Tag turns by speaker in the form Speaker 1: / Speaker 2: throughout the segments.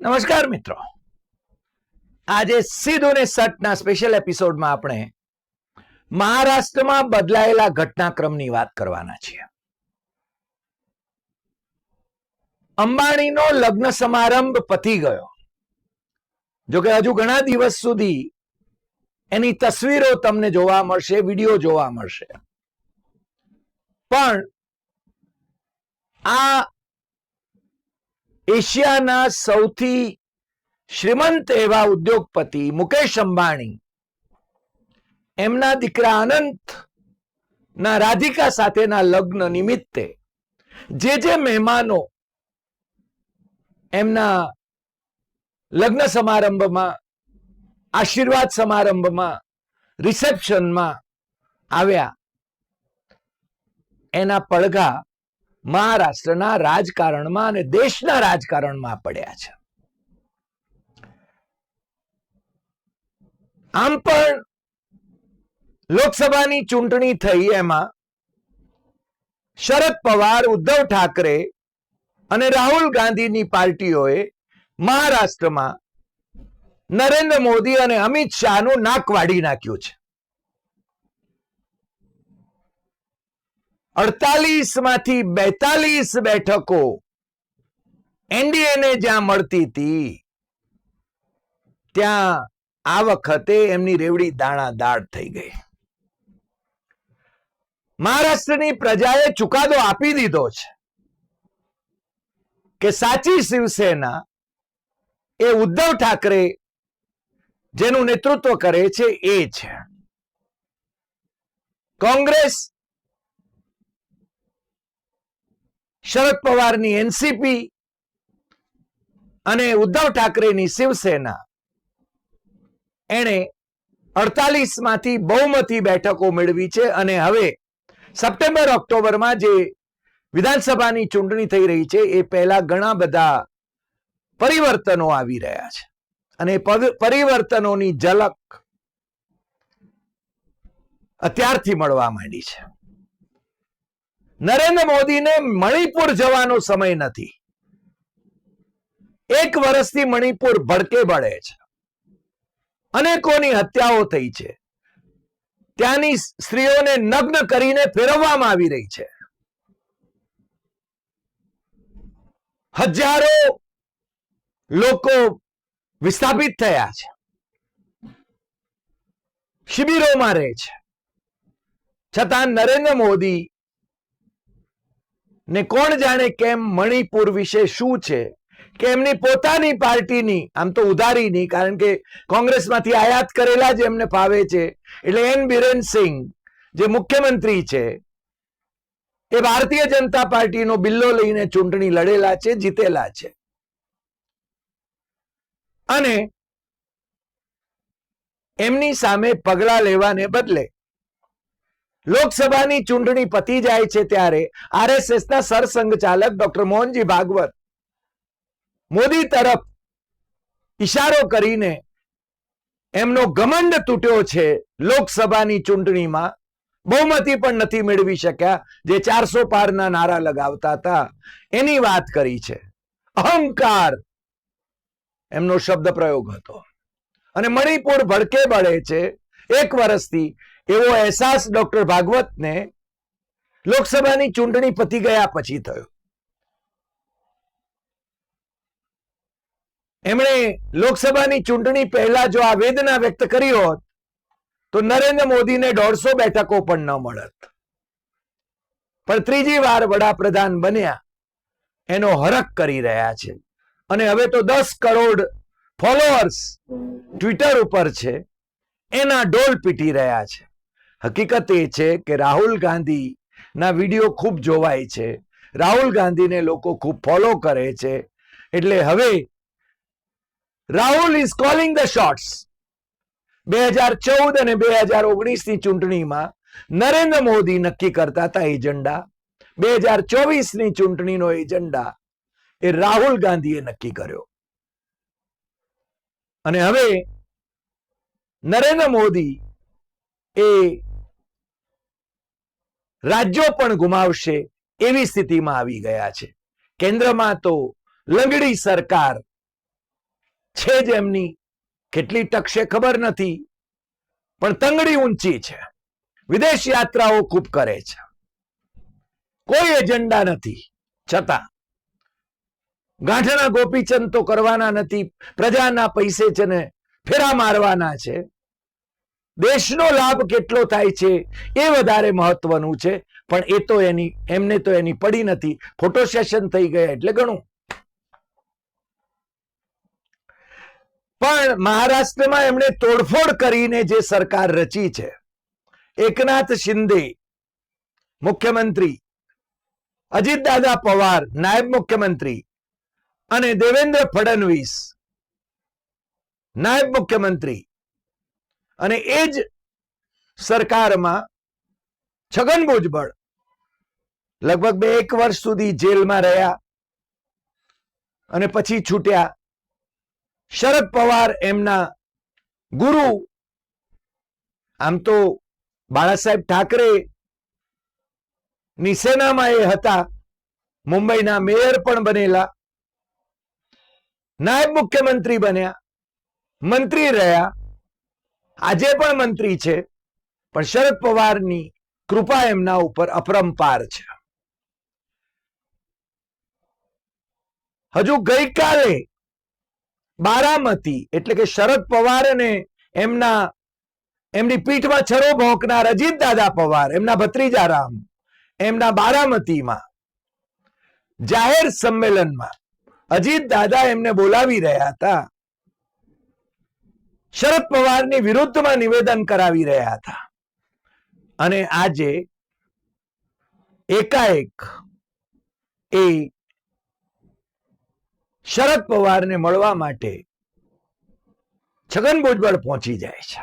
Speaker 1: નમસ્કાર મિત્રો. આજે સીધું ને સટના સ્પેશિયલ એપિસોડમાં આપણે મહારાષ્ટ્રમાં બદલાયેલા ઘટનાક્રમની વાત કરવાના છીએ. અંબાણીનો લગ્ન સમારંભ પતી ગયો. જોકે હજુ ઘણા દિવસ સુધી એની તસવીરો તમને જોવા મળશે, વીડિયો જોવા મળશે. પણ આ એશિયાના સૌથી શ્રીમંત એવા ઉદ્યોગપતિ મુકેશ અંબાણી, એમના દીકરા અનંત ના રાધિકા સાથેના લગ્ન નિમિત્તે જે જે મહેમાનો એમના લગ્ન સમારંભમાં, આશીર્વાદ સમારંભમાં, રિસેપ્શનમાં આવ્યા. એના પડઘા મહારાષ્ટ્રના રાજકારણમાં અને દેશના રાજકારણમાં પડ્યા છે. આમ પણ લોકસભાની ચૂંટણી થઈ એમાં શરદ પવાર, ઉદ્ધવ ઠાકરે અને રાહુલ ગાંધીની પાર્ટીઓએ મહારાષ્ટ્રમાં નરેન્દ્ર મોદી અને અમિત શાહનું નાક વાઢી નાખ્યું છે. અડતાલીસમાંથી બેતાલીસ બેઠકો એનડીએને જ્યાં મળતી હતી, ત્યાં આ વખતે એમની રેવડી દાણા થઈ ગઈ. મહારાષ્ટ્રની પ્રજાએ ચુકાદો આપી દીધો છે કે સાચી શિવસેના એ ઉદ્ધવ ઠાકરે જેનું નેતૃત્વ કરે છે એ છે. કોંગ્રેસ શરદ પવારની એનસીપી અને ઉદ્ધવ ઠાકરેની શિવસેના. એણે અડતાલીસ બહુમતી બેઠકો મેળવી છે અને હવે સપ્ટેમ્બર, ઓક્ટોબરમાં જે વિધાનસભાની ચૂંટણી થઈ રહી છે, એ પહેલા ઘણા બધા પરિવર્તનો આવી રહ્યા છે. અને પરિવર્તનોની ઝલક અત્યારથી મળવા માંડી છે. નરેન્દ્ર મોદીને મણિપુર જવાનો સમય નથી. એક વર્ષથી મણિપુર ભડકે બળે છે. અનેકોની હત્યાઓ થઈ છે. ત્યાંની સ્ત્રીઓને નગ્ન કરીને ફેરવવામાં આવી રહી છે. હજારો લોકો વિસ્થાપિત થયા છે. શિબિરોમાં રહે છે. છતાં નરેન્દ્ર મોદી ને કોણ જાણે કેમ મણિપુર વિશે શું છે? કે એમની પોતાની પાર્ટીની, આમ તો ઉધારીની, કારણ કે કોંગ્રેસમાંથી આયાત કરેલા જ એમને ફાવે છે. એટલે એન બિરેન સિંહ જે મુખ્યમંત્રી છે, એ ભારતીય જનતા પાર્ટીનો બિલ્લો લઈને ચૂંટણી લડેલા છે, જીતેલા છે. અને એમની સામે પગલા લેવાને બદલે લોકસભાની ચૂંટણી પતી જાય છે ત્યારે આરએસએસના સરસંઘચાલક ડોક્ટર મોહનજી ભાગવત મોદી તરફ ઇશારો કરીને એમનો ગમંડ તૂટ્યો છે લોકસભાની ચૂંટણીમાં. બહુમતી પણ નથી મેળવી શક્યા જે ચારસો પારના નારા લગાવતા હતા. એની વાત કરી છે. અહંકાર એમનો શબ્દ પ્રયોગ હતો. અને મણિપુર ભડકે બળે છે. એક વર્ષથી એવો અહેસાસ ડોક્ટર ભાગવતને લોકસભાની ચૂંટણી પતી ગયા પછી થયો. એમણે લોકસભાની ચૂંટણી પહેલા જો આ વેદના વ્યક્ત કરી હોત, તો નરેન્દ્ર મોદીને દોઢસો બેઠકો પણ ન મળત. પણ ત્રીજી વાર વડાપ્રધાન બન્યા, એનો હરક કરી રહ્યા છે. અને હવે તો દસ કરોડ ફોલોઅર્સ ટ્વિટર ઉપર છે, એના ડોલ પીટી રહ્યા છે. હકીકત એ છે કે રાહુલ ગાંધી ના વીડિયો ખૂબ જોવાય છે. રાહુલ ગાંધીને લોકો ખૂબ ફોલો કરે છે. એટલે હવે Rahul is calling the shots બે હજાર ચૌદ અને બે હજાર ઓગણીસની ચૂંટણીમાં નરેન્દ્ર મોદી નક્કી કરતા હતા એજન્ડા. બે હજાર ચોવીસની ચૂંટણીનો એજન્ડા એ રાહુલ ગાંધીએ નક્કી કર્યો. અને હવે નરેન્દ્ર મોદી એ રાજ્યો પણ ગુમાવશે એવી સ્થિતિમાં આવી ગયા છે. કેન્દ્રમાં તો લંગડી સરકાર છે જ કેટલી ટકશે ખબર નથી, પણ તંગડી ઊંચી છે. વિદેશ યાત્રાઓ ખૂબ કરે છે. કોઈ એજન્ડા નથી. છતાં ગાંઠના ગોપીચંદ તો કરવાના નથી, પ્રજાના પૈસે છે ને ફેરા મારવાના છે. દેશનો લાભ કેટલો થાય છે એ વધારે મહત્વનું છે. પણ એ તો એની, એમને તો એની પડી નથી. ફોટો સેશન થઈ ગયા એટલે ઘણું. પણ મહારાષ્ટ્રમાં એમણે તોડફોડ કરીને જે સરકાર રચી છે, એકનાથ શિંદે, મુખ્યમંત્રી, અજીતદાદા પવાર, નાયબ મુખ્યમંત્રી અને દેવેન્દ્ર ફડણવીસ, નાયબ મુખ્યમંત્રી અને એ જ સરકારમાં છગન ભુજબળ લગભગ બે એક વર્ષ સુધી જેલમાં રહ્યા અને પછી છૂટ્યા. શરદ પવાર એમના ગુરુ. આમ તો બાળા સાહેબ ઠાકરે ની સેનામાં એ હતા. મુંબઈના મેયર પણ બનેલા. નાયબ મુખ્યમંત્રી બન્યા. મંત્રી રહ્યા. આજે પણ મંત્રી છે, પણ શરદ પવારની કૃપા એમના ઉપર અપરંપાર છે. હજુ ગઈકાલે બારામતી એટલે કે શરદ પવાર અને એમના, એમની પીઠમાં છરો ભોંકનાર અજીત દાદા પવાર, એમના ભત્રીજા રામ એમના બારામતીમાં જાહેર સંમેલનમાં અજીત દાદા એમને બોલાવી રહ્યા હતા. શરદ પવારની વિરુદ્ધમાં નિવેદન કરાવી રહ્યા હતા. અને આજે એકાએક એ શરદ પવારને મળવા માટે છગન ભુજબળ પહોંચી જાય છે.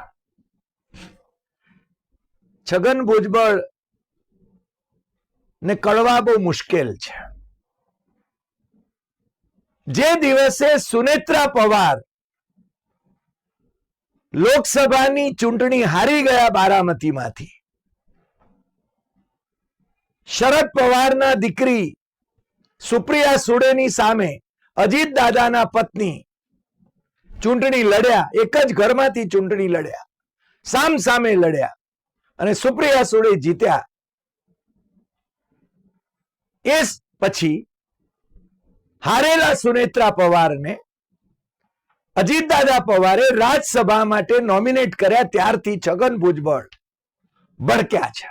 Speaker 1: છગન ભુજબળ ને કળવા બહુ મુશ્કેલ છે. જે દિવસે સુનેત્રા પવાર લોકસભાની ચૂંટણી હારી ગયા બારામતીમાંથી. શરદ પવારના દીકરી સુપ્રિયા સુડેની સામે અજીત દાદાના પત્ની ચૂંટણી લડ્યા, એક જ ઘરમાંથી ચૂંટણી લડ્યા સામ સામે લડ્યા અને સુપ્રિયા સુડે જીત્યા. એ પછી હારેલા સુનેત્રા પવારને અજીતદાદા પવારે રાજ્યસભા માટે નોમિનેટ કર્યા ત્યારથી છગન ભુજબળ. ભડક્યા છે.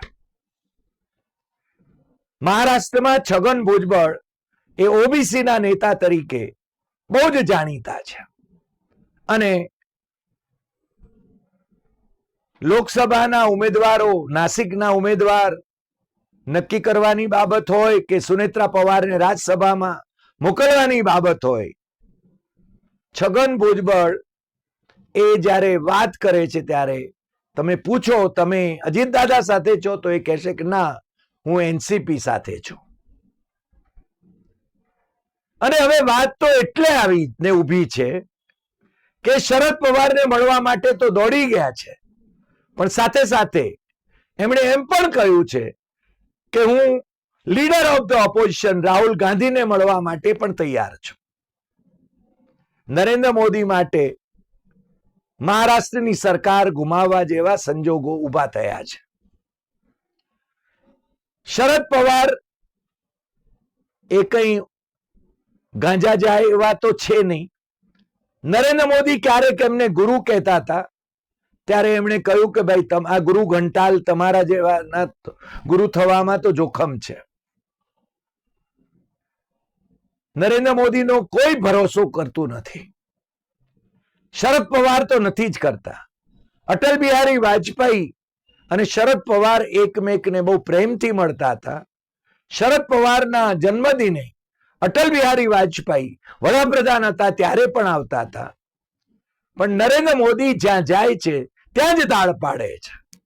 Speaker 1: મહારાષ્ટ્રમાં છગન ભુજબળ એ ઓબીસીના નેતા તરીકે બહુ જ જાણીતા છે. અને લોકસભાના ઉમેદવારો, નાસિકના ઉમેદવાર, નક્કી કરવાની બાબત હોય કે સુનેત્રા પવારને રાજ્યસભામાં મોકલવાની બાબત હોય છગન ભુજબળ એ જ્યારે વાત કરે છે ત્યારે તમે પૂછો, તમે અજીત દાદા સાથે છો તો એ કહેશે કે ના, હું એનસીપી સાથે છું. અને હવે વાત તો એટલે આવી ને ઊભી છે કે શરદ પવારને મળવા માટે તો દોડી ગયા છે. પણ સાથે સાથે એમણે એમ પણ કહ્યું છે કે હું leader of the opposition Rahul ગાંધીને મળવા માટે પણ તૈયાર છું. નરેન્દ્ર મોદી માટે મહારાષ્ટ્રની સરકાર ગુમાવવા જેવા સંજોગો ઊભા થયા છે. શરદ પવાર એ કઈ ગાંજા જાય એવા તો છે નહીં. નરેન્દ્ર મોદી ક્યારેક એમને ગુરુ કહેતા હતા. ત્યારે એમણે કહ્યું કે ભાઈ આ ગુરુ ઘંટાલ તમારા જેવા ગુરુ થવામાં તો જોખમ છે. નરેન્દ્ર મોદીનો કોઈ ભરોસો કરતું નથી. શરદ પવાર તો નથી જ કરતા. અટલ બિહારી વાજપેયી અને શરદ પવાર એકમેકને બહુ પ્રેમથી મળતા હતા. શરદ પવારના જન્મદિને અટલ બિહારી વાજપેયી વડાપ્રધાન હતા ત્યારે પણ આવતા હતા. પણ નરેન્દ્ર મોદી જ્યાં જાય છે, ત્યાં જ તાળ પાડે છે.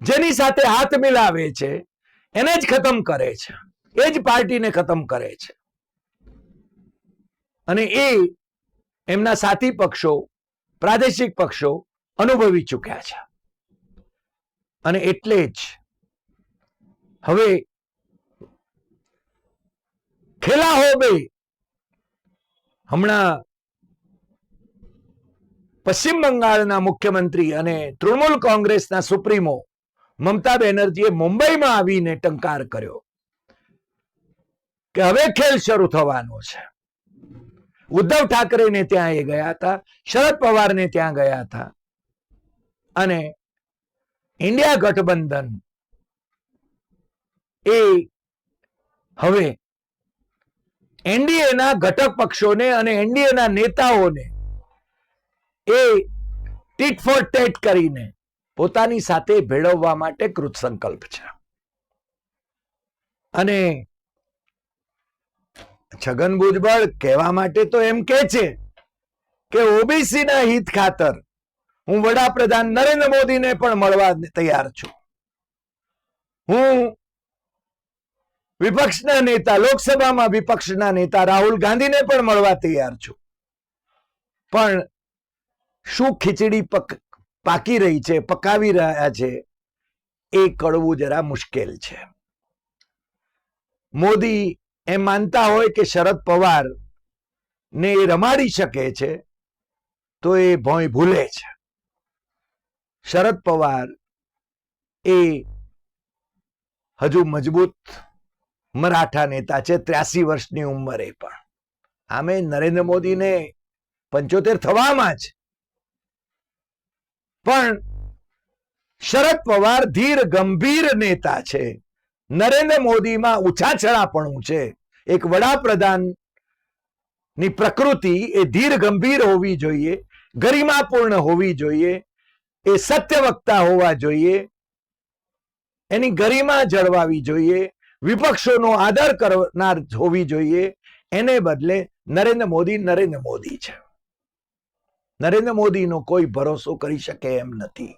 Speaker 1: જેની સાથે હાથ મિલાવે છે, એને જ ખતમ કરે છે. એ જ પાર્ટીને ખતમ કરે છે. અને એ એમના સાથી પક્ષો, પ્રાદેશિક પક્ષો અનુભવી ચૂક્યા છે. અને એટલે જ હવે ખેલા હો બે. હમણાં પશ્ચિમ બંગાળના મુખ્યમંત્રી અને તૃણમૂલ કોંગ્રેસના સુપ્રીમો મમતા બેનર્જીએ મુંબઈમાં આવીને ટંકાર કર્યો કે હવે ખેલ શરૂ થવાનો છે. ઉદ્ધવ ઠાકરેને ત્યાં એ ગયા હતા, શરદ પવારને ત્યાં ગયા હતા. અને ઇન્ડિયા ગઠબંધન એ હવે એનડીએના ઘટક પક્ષોને અને એનડીએના નેતાઓને એ ટીટ ફોર ટેટ કરીને પોતાની સાથે ભેળવવા માટે કૃત સંકલ્પ છે. અને છગન ભુજબળ કહેવા માટે તો એમ કે છે કે ઓબીસી ના હિત ખાતર હું વડાપ્રધાન નરેન્દ્ર મોદીને પણ મળવા તૈયાર છું. હું વિપક્ષના નેતા, લોકસભામાં વિપક્ષના નેતા રાહુલ ગાંધીને પણ મળવા તૈયાર છું. પણ શું ખીચડી પક, પાકી રહી છે, પકાવી રહ્યા છે, એ કળવું જરા મુશ્કેલ છે. મોદી એમ માનતા હોય કે શરદ પવાર ને એ રમાડી શકે છે, તો એ ભોંય ભૂલે છે. શરદ પવાર એ હજુ મજબૂત મરાઠા નેતા છે, ત્ર્યાસી વર્ષની ઉંમરે પણ. આમે નરેન્દ્ર મોદીને પંચોતેર થવામાં જ. પણ શરદ પવાર ધીર ગંભીર નેતા છે. નરેન્દ્ર મોદીમાં ઉછાછળાપણું છે. એક વડાપ્રધાનની પ્રકૃતિ એ ધીર ગંભીર હોવી જોઈએ, ગરિમાપૂર્ણ હોવી જોઈએ, એ સત્યવક્તા હોવા જોઈએ, એની ગરિમા જળવાવી જોઈએ, વિપક્ષોનો આદર કરનાર હોવી જોઈએ, એને બદલે નરેન્દ્ર મોદી નરેન્દ્ર મોદી છે. નરેન્દ્ર મોદીનો કોઈ ભરોસો કરી શકે એમ નથી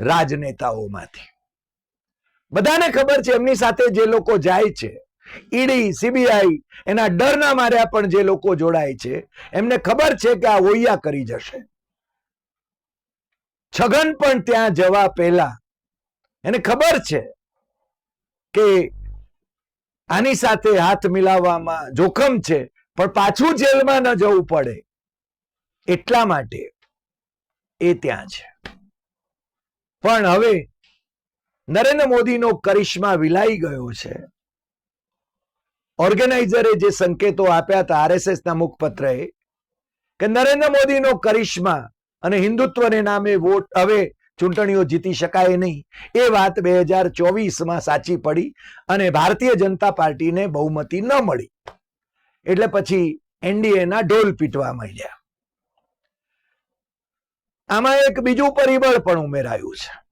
Speaker 1: રાજનેતાઓમાંથી. બધાને ખબર છે, એમની સાથે જે લોકો જાય છે, ઈડી, સીબીઆઈ, એના ડરના માર્યા પણ જે લોકો જોડાય છે, એમને ખબર છે કે આ ઓયા કરી જશે. છગન પણ ત્યાં જવા પહેલા, એને ખબર છે કે આની સાથે હાથ મિલાવવામાં જોખમ છે, પણ પાછું જેલમાં ન જવું પડે. એટલા માટે એ ત્યાં છે. પણ હવે નરેન્દ્ર મોદીનો કરિશ્મા વિલાઈ ગયો છે. ઓર્ગેનાઇઝરે જે સંકેતો આપ્યા હતા આરએસએસ ના મુખપત્રએ, કે નરેન્દ્ર મોદીનો કરિશ્મા અને હિન્દુત્વને નામે વોટ હવે ચૂંટણીઓ જીતી શકાય નહીં, એ વાત બે હજાર ચોવીસમાં સાચી પડી અને ભારતીય જનતા પાર્ટીને બહુમતી ન મળી. એટલે પછી એનડીએના ઢોલ પીટવા માંડ્યા. આમાં એક બીજું પરિબળ પણ ઉમેરાયું છે.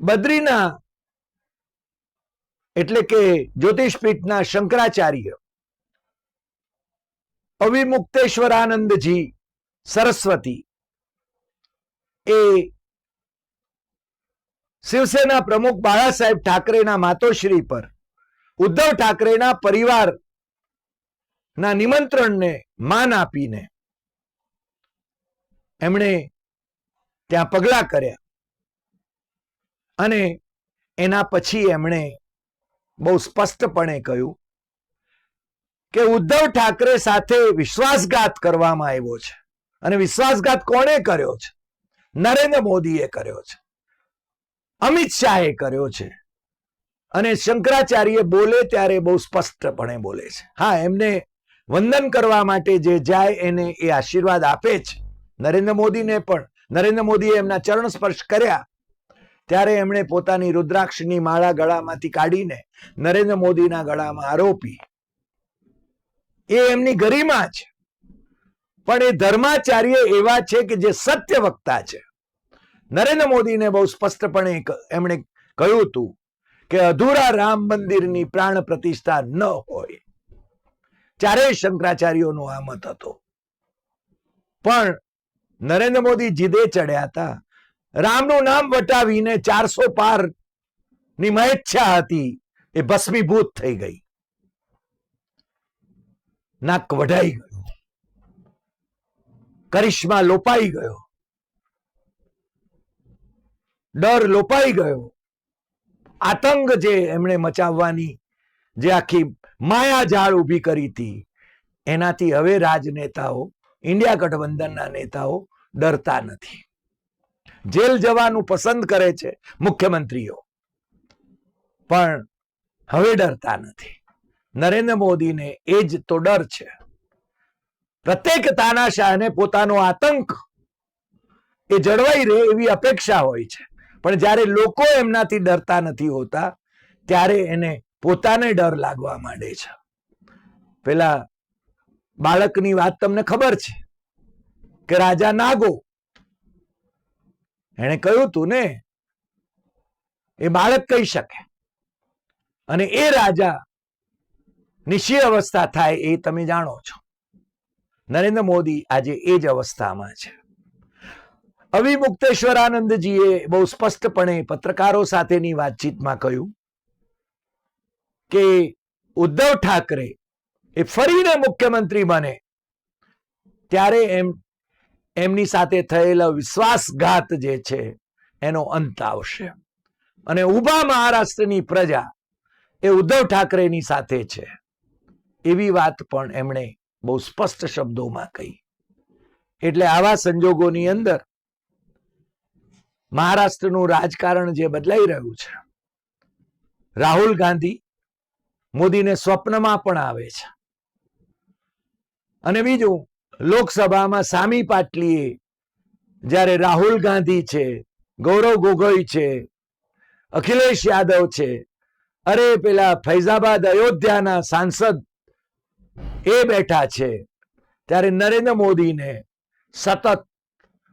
Speaker 1: બદ્રીના એટલે કે જ્યોતિષપીઠના શંકરાચાર્ય અવિમુક્તેશ્વરાનંદજી સરસ્વતી એ શિવસેના પ્રમુખ બાળા સાહેબ ઠાકરેના માતોશ્રી પર, ઉદ્ધવ ઠાકરેના પરિવાર ના નિમંત્રણને માન આપીને એમણે ત્યાં પગલા કર્યા. અને એના પછી એમણે બહુ સ્પષ્ટપણે કહ્યું કે ઉદ્ધવ ઠાકરે સાથે વિશ્વાસઘાત કરવામાં આવ્યો છે. અને વિશ્વાસઘાત કોણે કર્યો છે? નરેન્દ્ર મોદીએ કર્યો છે. અમિત શાહે કર્યો છે. અને શંકરાચાર્ય બોલે ત્યારે બહુ સ્પષ્ટપણે બોલે છે. હા, એમને વંદન કરવા માટે જે જાય એને એ આશીર્વાદ આપે છે નરેન્દ્ર મોદીને પણ. નરેન્દ્ર મોદીએ એમના ચરણ સ્પર્શ કર્યા. ત્યારે એમણે પોતાની રુદ્રાક્ષની માળા ગળામાંથી કાઢીને નરેન્દ્ર મોદીના ગળામાં આરોપી. એ એમની ગરિમા છે. પણ એ ધર્માચાર્ય એવા છે કે જે સત્ય વક્તા છે. નરેન્દ્ર મોદીને બહુ સ્પષ્ટપણે એમણે કહ્યું હતું કે અધૂરા રામ મંદિરની પ્રાણ પ્રતિષ્ઠા ન હોય. ચારેય શંકરાચાર્યોનો આ મત હતો. પણ નરેન્દ્ર મોદી જીદે ચડ્યા હતા. રામનું નામ વટાવીને ચારસો પારની મહેચ્છા હતી, એ ભસ્મીભૂત થઈ ગઈ. નાક વઢાઈ ગયો. કરિશ્મા લોપાઈ ગયો. ડર લોપાઈ ગયો. આતંક જે એમણે મચાવવાની જે આખી માયાજાળ ઊભી કરી હતી, એનાથી હવે રાજનેતાઓ, ઇન્ડિયા ગઠબંધનના નેતાઓ ડરતા નથી. જેલ જવાનું પસંદ કરે છે મુખ્યમંત્રીઓ. પણ હવે ડરતા નથી. નરેન્દ્ર મોદીને એ જ તો ડર છે. પ્રત્યેક તાનાશાહને પોતાનો આતંક એ જળવાઈ રહે એવી અપેક્ષા હોય છે. પણ જ્યારે લોકો એમનાથી ડરતા નથી હોતા, ત્યારે એને પોતાને ડર લાગવા માંડે છે. પેલા બાળકની વાત તમને ખબર છે કે રાજા નાગો એને કહ્યું તું ને એ બાળક કહી શકે? અને એ રાજા નિશી અવસ્થા થાય એ તમે જાણો છો. નરેન્દ્ર મોદી આજે એ જ અવસ્થામાં છે. અવિમુક્તેશ્વરાનંદજીએ બહુ સ્પષ્ટપણે પત્રકારો સાથેની વાતચીતમાં કહ્યું કે ઉદ્ધવ ઠાકરે એ ફરીને મુખ્યમંત્રી બને ત્યારે એમ એમની સાથે થયેલા વિશ્વાસઘાત જે છે, એનો અંત આવશે. અને ઊભા મહારાષ્ટ્રની પ્રજા એ ઉદ્ધવ ઠાકરેની સાથે છે. એવી વાત પણ એમણે બહુ સ્પષ્ટ શબ્દોમાં કહી. એટલે આવા સંજોગોની અંદર મહારાષ્ટ્રનું રાજકારણ જે બદલાઈ રહ્યું છે, રાહુલ ગાંધી મોદીને સ્વપ્નમાં પણ આવે છે. અને બીજું લોકસભામાં સામી પાટલીએ, જ્યારે રાહુલ ગાંધી છે, ગૌરવ ગોગોઈ છે, અખિલેશ યાદવ છે, અરે પેલા ફૈઝાબાદ અયોધ્યાના સાંસદ એ બેઠા છે, ત્યારે નરેન્દ્ર મોદીને સતત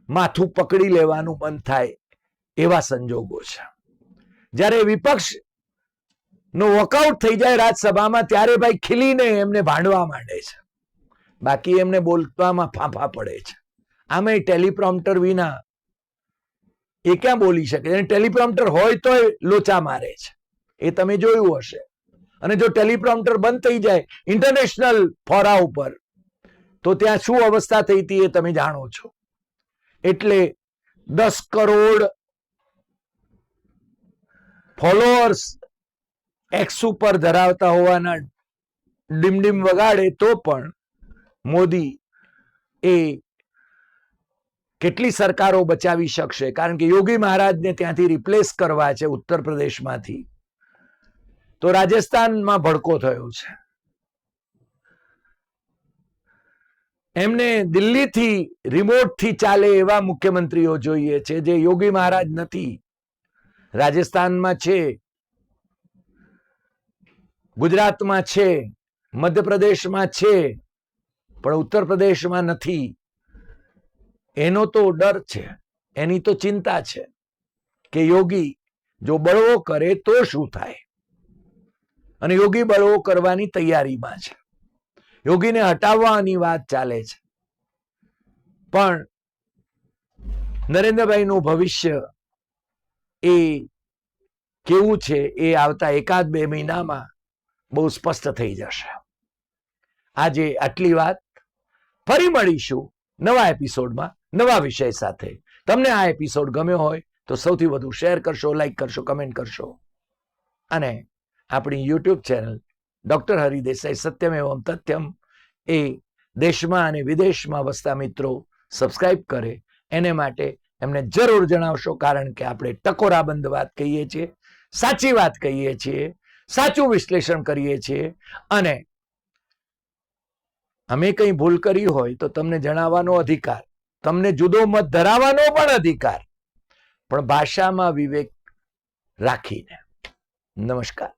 Speaker 1: માથું પકડી લેવાનું મન થાય એવા સંજોગો છે. જ્યારે વિપક્ષ નો વોકઆઉટ થઈ જાય રાજ્યસભામાં, ત્યારે ભાઈ ખીલીને એમને ભાંડવા માંડે છે. બાકી એમને બોલવામાં ફાંફા પડે છે. આમે ટેલિપ્રોમ્પ્ટર વિના એ ક્યાં બોલી શકે? અને ટેલિપ્રોમ્પ્ટર હોય તો લોચા મારે છે. એ તમે જોયું હશે. અને જો ટેલિપ્રોમ્પ્ટર બંધ થઈ જાય ઇન્ટરનેશનલ ફોરા ઉપર, તો ત્યાં શું અવસ્થા થઈ હતી એ તમે જાણો છો. એટલે દસ કરોડ ફોલોઅર્સ એક્સ ઉપર ધરાવતા હોવાના ડીમડીમ વગાડે તો પણ મોદી એ કેટલી સરકારો બચાવી શકશે? કારણ કે યોગી મહારાજને ત્યાંથી રિપ્લેસ કરવા છે ઉત્તર પ્રદેશમાંથી તો રાજસ્થાનમાં ભડકો થયો છે. એમને દિલ્હીથી રિમોટથી ચાલે એવા મુખ્યમંત્રીઓ જોઈએ છે, જે યોગી મહારાજ નથી. રાજસ્થાનમાં છે. ગુજરાતમાં છે. મધ્યપ્રદેશમાં છે. પણ ઉત્તર પ્રદેશમાં નથી. એનો તો ડર છે, એની તો ચિંતા છે કે યોગી જો બળવો કરે તો શું થાય? અને યોગી બળવો કરવાની તૈયારીમાં છે. યોગીને હટાવવાની વાત ચાલે છે. પણ નરેન્દ્રભાઈનું ભવિષ્ય એ કેવું છે એ આવતા એકાદ બે મહિનામાં બહુ સ્પષ્ટ થઈ જશે. આજે આટલી વાત ફરી મળીશું નવા એપિસોડમાં, નવા વિષય સાથે. તમને આ એપિસોડ ગમ્યો હોય તો સૌથી વધુ શેર કરશો, લાઈક કરશો, કમેન્ટ કરશો. અને આપણી યુટ્યુબ ચેનલ ડૉક્ટર હરિદેસાઈ સત્યમ એવમ તથ્યમ એ દેશમાં અને વિદેશમાં વસતા મિત્રો સબસ્ક્રાઇબ કરે. એને માટે એમને જરૂર જણાવશો, કારણ કે આપણે ટકોરાબંધ વાત કહીએ છીએ, સાચી વાત કહીએ છીએ, સાચું વિશ્લેષણ કરીએ છીએ અને અમે કંઈ ભૂલ કરી હોય તો તમને જણાવવાનો અધિકાર. તમને જુદો મત ધરાવવાનો પણ અધિકાર. પણ ભાષામાં વિવેક રાખીને. નમસ્કાર.